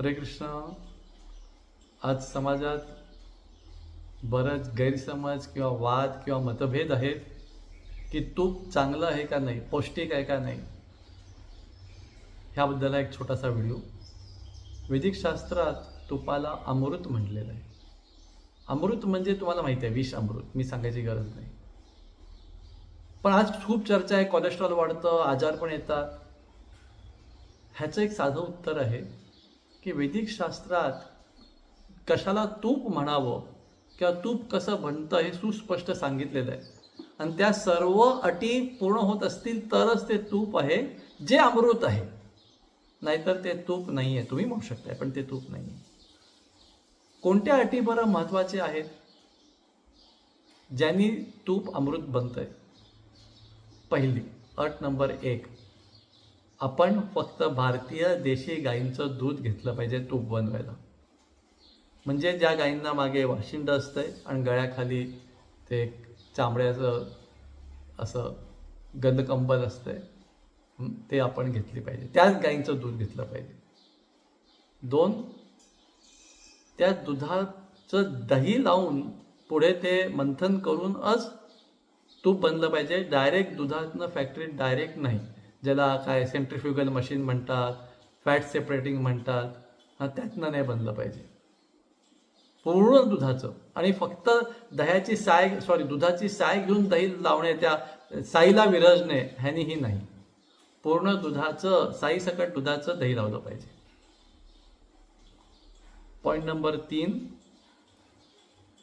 हरे कृष्ण आज समाजात बरंच गैरसमज किंवा वाद किंवा मतभेद आहेत की तूप चांगलं आहे का नाही पौष्टिक आहे का नाही ह्याबद्दल एक छोटासा व्हिडिओ. वैदिक शास्त्रात तुपाला अमृत म्हटलेलं आहे. अमृत म्हणजे तुम्हाला माहिती आहे विष अमृत. मी सांगायची गरज नाही. पण आज खूप चर्चा आहे कोलेस्ट्रॉल वाढतं आजार पण येतात. ह्याचं एक साधं उत्तर आहे की वैदिक शास्त्रात कशाला तूप म्हणावं किंवा तूप कसं बनतं हे सुस्पष्ट सांगितलेलं आहे. आणि त्या सर्व अटी पूर्ण होत असतील तरच ते तूप आहे जे अमृत आहे. नाहीतर ते तूप नाही आहे. तुम्ही म्हणू शकताय पण ते तूप नाही आहे. कोणत्या अटी बरं महत्त्वाचे आहेत? ज्यांनी तूप अमृत बनतंय? पहिली अट नंबर एक आपण फक्त भारतीय देशी गाईंचं दूध घेतलं पाहिजे तूप बनवायला. म्हणजे ज्या गाईंना मागे वाशिंड असतंय आणि गळ्याखाली ते चामड्याचं असं गंधकंबल असतंय आहे ते आपण घेतली पाहिजे. त्याच गाईंचं दूध घेतलं पाहिजे. दोन त्या दुधाचं दही लावून पुढे ते मंथन करूनच तूप बनलं पाहिजे. डायरेक्ट दुधातनं फॅक्टरीत डायरेक्ट नाही. ज्याला काय सेंट्रिफ्युगल मशीन म्हणतात फॅट सेपरेटिंग म्हणतात हा त्यातनं नाही बनलं पाहिजे. पूर्ण दुधाचं. आणि फक्त दह्याची साय सॉरी दुधाची साय घेऊन दही लावणे त्या साईला विरजणे ह्यानीही नाही. पूर्ण दुधाचं साईसकट दुधाचं दही लावलं पाहिजे. पॉईंट नंबर तीन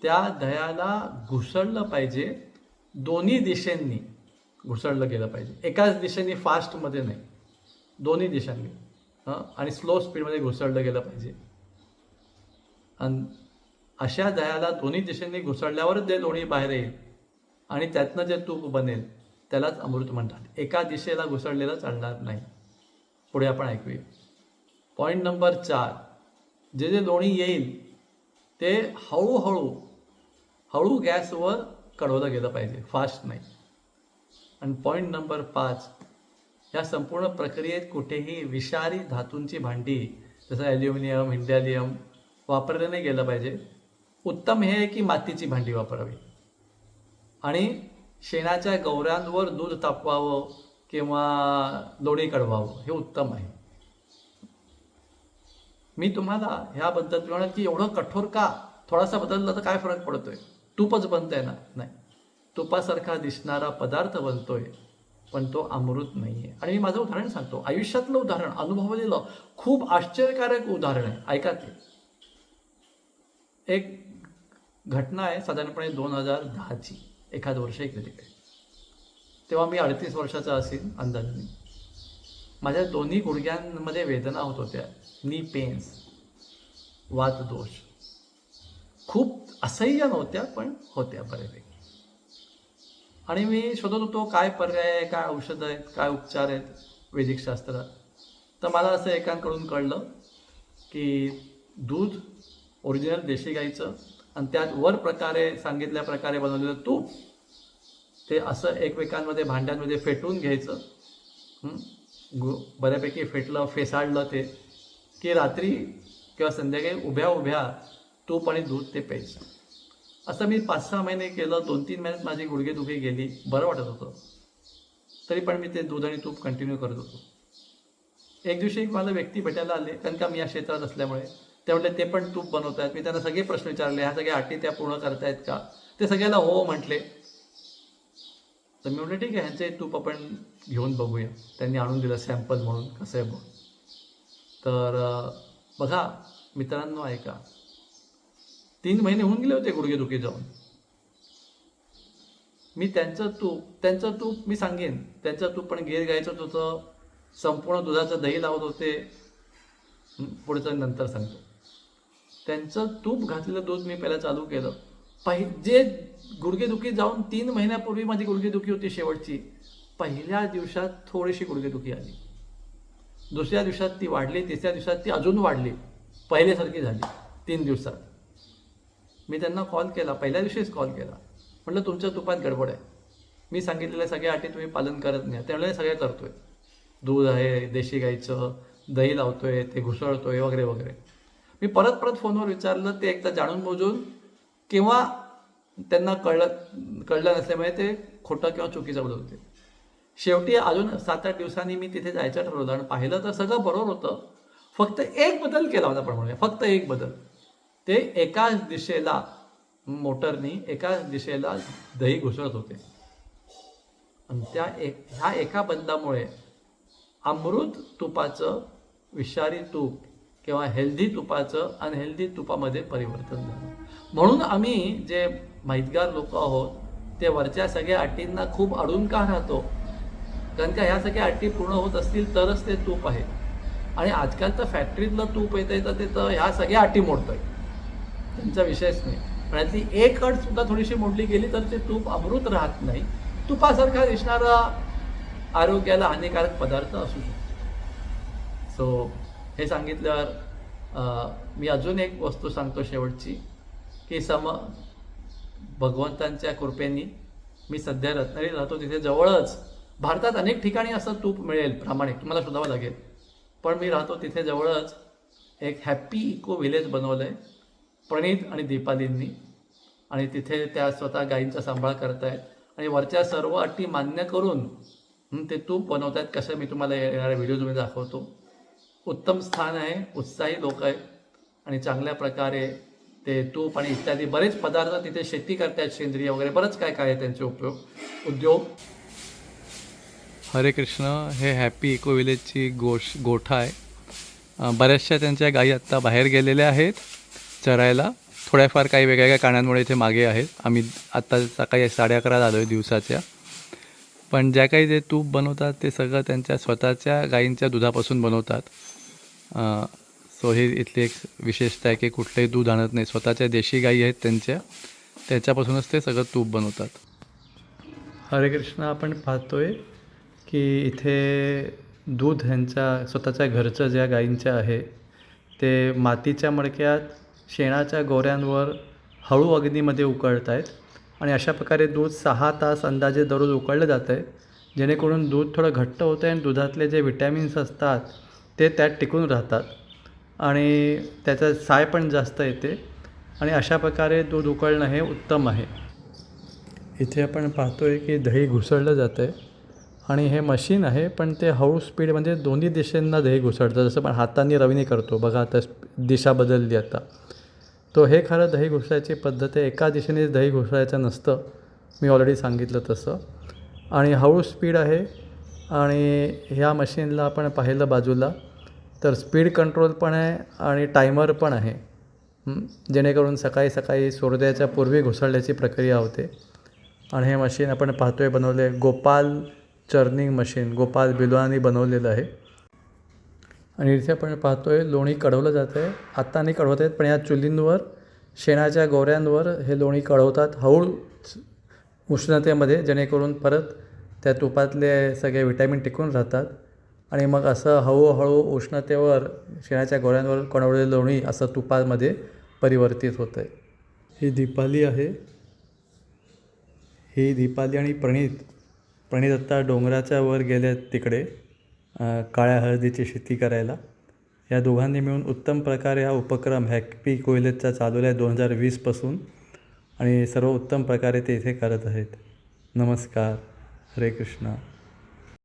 त्या दह्याला घुसळलं पाहिजे दोन्ही दिशेंनी. घुसळलं गेलं पाहिजे. एकाच दिशेने फास्टमध्ये नाही. दोन्ही दिशांनी. हं? आणि स्लो स्पीडमध्ये घुसळलं गेलं पाहिजे. आणि अशा दह्याला दोन्ही दिशेने घुसळल्यावरच जे लोणी बाहेर येईल. आणि त्यातनं जे तूप बनेल त्यालाच अमृत म्हणतात. एका दिशेला घुसळलेलं चालणार नाही. पुढे आपण ऐकूया. पॉईंट नंबर चार. जे जे लोणी येईल ते हळूहळू हळू गॅसवर कढवलं गेलं पाहिजे. फास्ट नाही. आणि पॉईंट नंबर पाच या संपूर्ण प्रक्रियेत कुठेही विषारी धातूंची भांडी जसं ॲल्युमिनियम हिंडॅलियम वापरलं नाही गेलं पाहिजे. उत्तम हे आहे की मातीची भांडी वापरावी. आणि शेणाच्या गौऱ्यांवर दूध तापवावं किंवा लोणी कढवावं हे उत्तम आहे. मी तुम्हाला ह्याबद्दल म्हणत की एवढं कठोर का? थोडासा बदलला तर काय फरक पडतोय? तूपच बनतंय ना? नाही. तुपासारखा दिसणारा पदार्थ बनतोय पण तो अमृत नाही आहे आणि मी माझं उदाहरण सांगतो. आयुष्यातलं उदाहरण अनुभवलेलं खूप आश्चर्यकारक उदाहरण आहे. ऐका ते एक घटना आहे साधारणपणे दोन हजार दहाची. एखाद वर्ष इकडे तिकडे. तेव्हा मी अडतीस वर्षाचा असेल अंदाजाने माझ्या दोन्ही गुडघ्यांमध्ये वेदना होत होत्या. नी पेन्स वातदोष खूप असह्य नव्हत्या पण होत्या बऱ्यापैकी. आणि मी शोधत होतो काय पर्याय आहे काय औषधं आहेत काय उपचार आहेत वैदिक शास्त्रात तर मला असं एकांकडून कळलं की दूध ओरिजिनल देशी गाईचं आणि त्यात वर प्रकारे सांगितल्या प्रकारे बनवलेलं तूप ते असं एकमेकांमध्ये भांड्यांमध्ये फेटून घ्यायचं. गु बऱ्यापैकी फेटलं फेसाळलं ते की रात्री किंवा संध्याकाळी उभ्या उभ्या तूप आणि दूध ते प्यायचं. असं मी पाच सहा महिने केलं दोन तीन महिन्यात माझी गुडघेदुखी गेली बरं वाटत होतं. तरी पण मी ते दूध आणि तूप कंटिन्यू करत होतो. एक दिवशी एक मला व्यक्ती भेटायला आले कारण का मी या क्षेत्रात असल्यामुळे. ते म्हटले ते पण तूप बनवत आहेत मी त्यांना सगळे प्रश्न विचारले ह्या सगळ्या अटी त्या पूर्ण करतायत का? ते सगळ्याला हो म्हटले. तर मी म्हटलं ठीक आहे ह्यांचे तूप आपण घेऊन बघूया. त्यांनी आणून दिलं सॅम्पल म्हणून कसं आहे बघ तर बघा मित्रांनो ऐका. तीन महिने होऊन गेले होते गुडघेदुखी जाऊन. मी त्यांचं तूप त्यांचं तूप मी सांगेन. त्यांचं तूप पण गीर गायचं होतं संपूर्ण दुधाचं दही लावत होते. पुढचं नंतर सांगतो. त्यांचं तूप घातलेलं दूध मी पहिला चालू केलं. पाहि जे गुडघेदुखी जाऊन तीन महिन्यापूर्वी माझी गुडघेदुखी होती शेवटची. पहिल्या दिवसात थोडीशी गुडघेदुखी आली. दुसऱ्या दिवसात ती वाढली तिसऱ्या दिवसात ती अजून वाढली. पहिल्यासारखी झाली. तीन दिवसात. मी त्यांना कॉल केला. पहिल्या दिवशीच कॉल केला. म्हटलं तुमच्या तुपात गडबड आहे. मी सांगितलेल्या सगळ्या अटी तुम्ही पालन करत नाही. त्यामुळे सगळ्या करतोय. दूध आहे देशी गाईचं दही लावतोय ते घुसळतोय वगैरे वगैरे. मी परत परत फोनवर विचारलं. ते एकदा जाणून बुजून किंवा त्यांना कळलं कळलं नसल्यामुळे ते खोटं किंवा चुकीचं बोलत होते. शेवटी अजून सात आठ दिवसांनी मी तिथे जायचं ठरवलं आणि पाहिलं तर सगळं बरोबर होतं. फक्त एक बदल केला होता प्रमाणे फक्त एक बदल. ते एकाच दिशेला मोटरनी एकाच दिशेला दही घुसळत होते. आणि त्या एक ह्या एका बंदामुळे अमृत तुपाचं विषारी तूप किंवा हेल्दी तुपाचं अनहेल्दी तुपामध्ये परिवर्तन झालं. म्हणून आम्ही जे माहितगार लोक आहोत ते वरच्या सगळ्या अटींना खूप अडून का राहतो? कारण का ह्या सगळ्या अटी पूर्ण होत असतील तरच ते तूप आहे. आणि आजकाल तर फॅक्टरीतलं तूप येतं तर ते तर ह्या सगळ्या अटी मोडतंय. त्यांचा विषयच नाही. पण यातली एक अट सुद्धा थोडीशी मोडली गेली तर ते तूप अमृत राहत नाही. तुपासारखा दिसणारा आरोग्याला हानिकारक पदार्थ असू शकतो. सो हे सांगितल्यावर मी अजून एक वस्तू सांगतो शेवटची की सम भगवंतांच्या कृपेनी मी सध्या रत्नागिरी राहतो. तिथे जवळच भारतात अनेक ठिकाणी असं तूप मिळेल प्रामाणिक. तुम्हाला शोधावं लागेल. पण मी राहतो तिथे जवळच एक हॅप्पी इको व्हिलेज बनवलं आहे प्रणीत आणि दीपालींनी. आणि तिथे त्या स्वतः गायींचा सांभाळ करतायत. आणि वरच्या सर्व अटी मान्य करून ते तूप बनवत आहेत कसं मी तुम्हाला येणाऱ्या व्हिडिओजमध्ये दाखवतो. उत्तम स्थान आहे उत्साही लोक आहेत. आणि चांगल्या प्रकारे ते तूप आणि इत्यादी बरेच पदार्थ तिथे शेती करतायत सेंद्रिय वगैरे. बरंच काय काय आहे त्यांचे उपयोग. उद्योग. हरे कृष्ण हे हॅपी इको विलेजची गोश गोठा आहे. बऱ्याचशा त्यांच्या गायी आत्ता बाहेर गेलेल्या आहेत. चरायला. थोड्याफार काही वेगवेगळ्या कारणांमुळे इथे मागे आहेत. आम्ही आत्ता सकाळी साडे अकरा आलो आहे दिवसाच्या. पण ज्या काही जे तूप बनवतात ते सगळं त्यांच्या स्वतःच्या गायींच्या दुधापासून बनवतात. सो ही इथली एक विशेषता आहे की कुठलंही दूध आणत नाही. स्वतःच्या देशी गायी आहेत त्यांच्या. त्याच्यापासूनच ते सगळं तूप बनवतात. हरे कृष्ण आपण पाहतोय की इथे दूध ह्यांच्या स्वतःच्या घरचं ज्या गायींच्या आहे ते मातीच्या मडक्यात शेणाच्या गोऱ्यांवर हळू अग्नीमध्ये उकळत आहेत आणि अशा प्रकारे दूध सहा तास अंदाजे दररोज उकळलं जातं आहे जेणेकरून दूध थोडं घट्ट होतं आहे आणि दुधातले जे विटॅमिन्स असतात ते त्यात टिकून राहतात. आणि त्याचा साय पण जास्त येते. आणि अशा प्रकारे दूध उकळणं हे उत्तम आहे. इथे आपण पाहतो आहे की दही घुसळलं जातं आहे आणि हे मशीन आहे पण ते हळू स्पीड म्हणजे दोन्ही दिशेंना दही घुसळतं. जसं पण हाताने रवीने करतो. बघा आता दिशा बदलली आता. तो हे खरं दही घुसळायची पद्धत आहे. एका दिशेने दही घुसळायचं नसतं. मी ऑलरेडी सांगितलं तसं. आणि हळू स्पीड आहे. आणि ह्या मशीनला आपण पाहिलं बाजूला तर स्पीड कंट्रोल पण आहे आणि टायमर पण आहे. जेणेकरून सकाळी सकाळी सूर्योदयाच्या पूर्वी घुसळण्याची प्रक्रिया होते. आणि हे मशीन आपण पाहतोय बनवले गोपाल चर्निंग मशीन गोपाल बिलवानी बनवलेलं आहे. आणि इथे आपण पाहतो आहे लोणी कढवलं जातं आहे आत्ता नाही कढवत आहेत पण या चुलींवर शेणाच्या गोऱ्यांवर हे लोणी कढवतात. हळू उष्णतेमध्ये जेणेकरून परत त्या तुपातले सगळे विटॅमिन टिकून राहतात. आणि मग असं हळूहळू उष्णतेवर शेणाच्या गोऱ्यांवर कणवलेलं लोणी असं तुपामध्ये परिवर्तित होतं आहे ही दीपाली आहे. ही दीपाली आणि प्रणीत प्रणीत आत्ता डोंगराच्या वर गेले आहेत तिकडे. काळ्या हळदीची शेती करायला. या दोघांनी मिळून उत्तम प्रकारे हा उपक्रम हॅपी कोयलेजचा चालवला आहे दोन हजार वीसपासून आणि सर्व उत्तम प्रकारे ते इथे करत आहेत. नमस्कार. हरे कृष्णा.